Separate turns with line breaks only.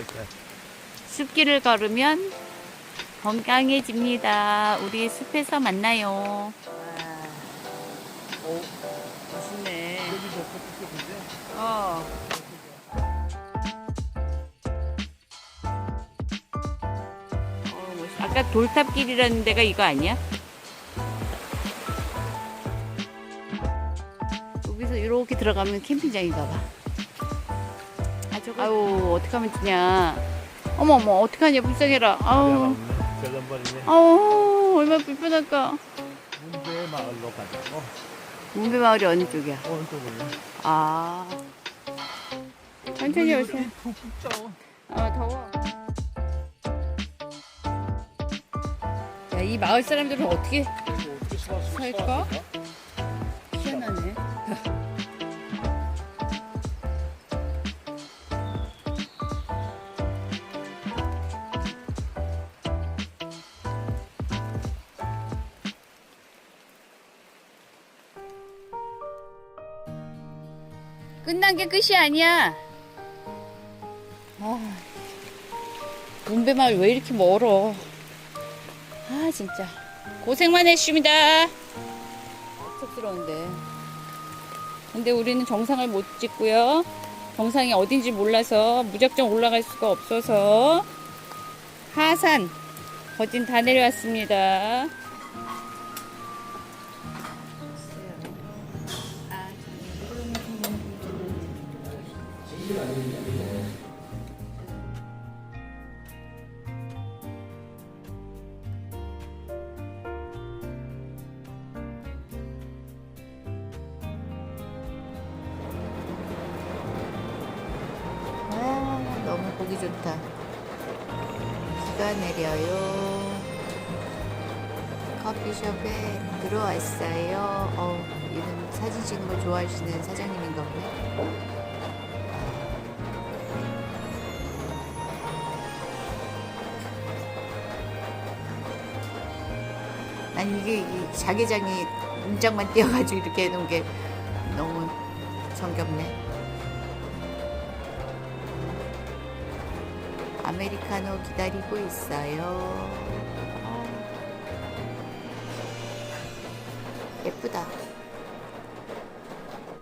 오케이.
숲길을 걸으면 건강해집니다. 우리 숲에서 만나요. 오, 멋있네.
여기도 포토샵인데
어. 어, 멋있- 아까 돌탑길이라는 데가 이거 아니야? 여기서 이렇게 들어가면 캠핑장인가 봐. 아, 저거. 아유, 어떡하면 되냐. 어머, 어머, 어떡하냐, 불쌍해라. 아우. 아우, 얼마나 불편할까.
문제 마을로 가자. 어,
문배 마을이 어느 쪽이야?
오른쪽으로.
아. 천천히 오세요.
푹푹 쪄.
아 더워. 야 이 마을 사람들은 어떻게
어떻게 수
살까? 희한하네. 끝난 게 끝이 아니야. 아, 문배 마을 왜 이렇게 멀어? 아 진짜 고생만 했습니다. 섭스러운데. 근데 우리는 정상을 못 찍고요. 정상이 어딘지 몰라서 무작정 올라갈 수가 없어서 하산 거진 다 내려왔습니다. 아, 너무 보기 좋다. 비가 내려요. 커피숍에 들어왔어요. 어, 이분 사진 찍는 거 좋아하시는 사장님인가 보네. 난 이게 이 자개장이 문짝만 띄어가지고 이렇게 해놓은 게 너무 정겹네. 아메리카노 기다리고 있어요. 예쁘다.